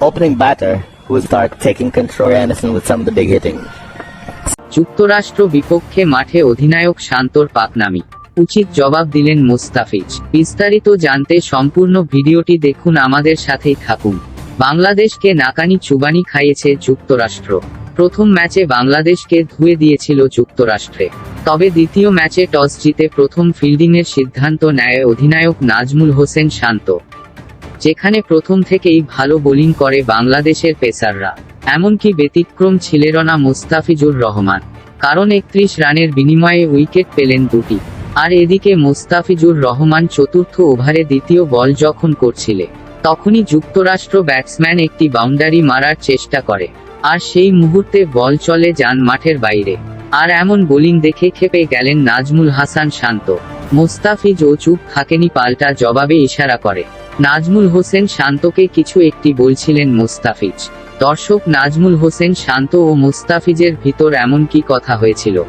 opening batter, who will start taking control, Anderson, with some of the big hitting. যুক্তরাষ্ট্র বিপক্ষে মাঠে অধিনায়ক শান্তর পাকনামি। উচিত জবাব দিলেন মোস্তাফিজ। বিস্তারিত জানতে সম্পূর্ণ ভিডিওটি দেখুন, আমাদের সাথেই থাকুন। বাংলাদেশকে নাকানি চুবানি খাইয়েছে যুক্তরাষ্ট্র। প্রথম ম্যাচে বাংলাদেশকে ধুয়ে দিয়েছিল যুক্তরাষ্ট্রে। তবে দ্বিতীয় ম্যাচে টস জিতে প্রথম ফিল্ডিংয়ের সিদ্ধান্ত নেয় অধিনায়ক নাজমুল হোসেন শান্ত। যেখানে প্রথম থেকেই ভালো বোলিং করে বাংলাদেশের পেসাররা, এমনকি ব্যতিক্রম ছিলেন না মোস্তাফিজুর রহমান। কারণ একত্রিশ রানের বিনিময়ে উইকেট পেলেন দুটি। আর এদিকে মোস্তাফিজুর রহমান চতুর্থ ওভারে দ্বিতীয় বল যখন করছিলে, তখনই যুক্তরাষ্ট্র ব্যাটসম্যান একটি বাউন্ডারি মারার চেষ্টা করে। আর সেই মুহূর্তে বল চলে যান মাঠের বাইরে। আর এমন বোলিং দেখে খেপে গেলেন নাজমুল হাসান শান্ত। মোস্তাফিজ ও চুপ থাকেনি পাল্টা জবাবে ইশারা করে। নাজমুল হোসেন শান্তকে কিছু একটি বলছিলেন মোস্তাফিজ। দর্শক, নাজমুল হোসেন শান্ত ও মোস্তাফিজের ভিতর এমন কি কথা হয়েছিল?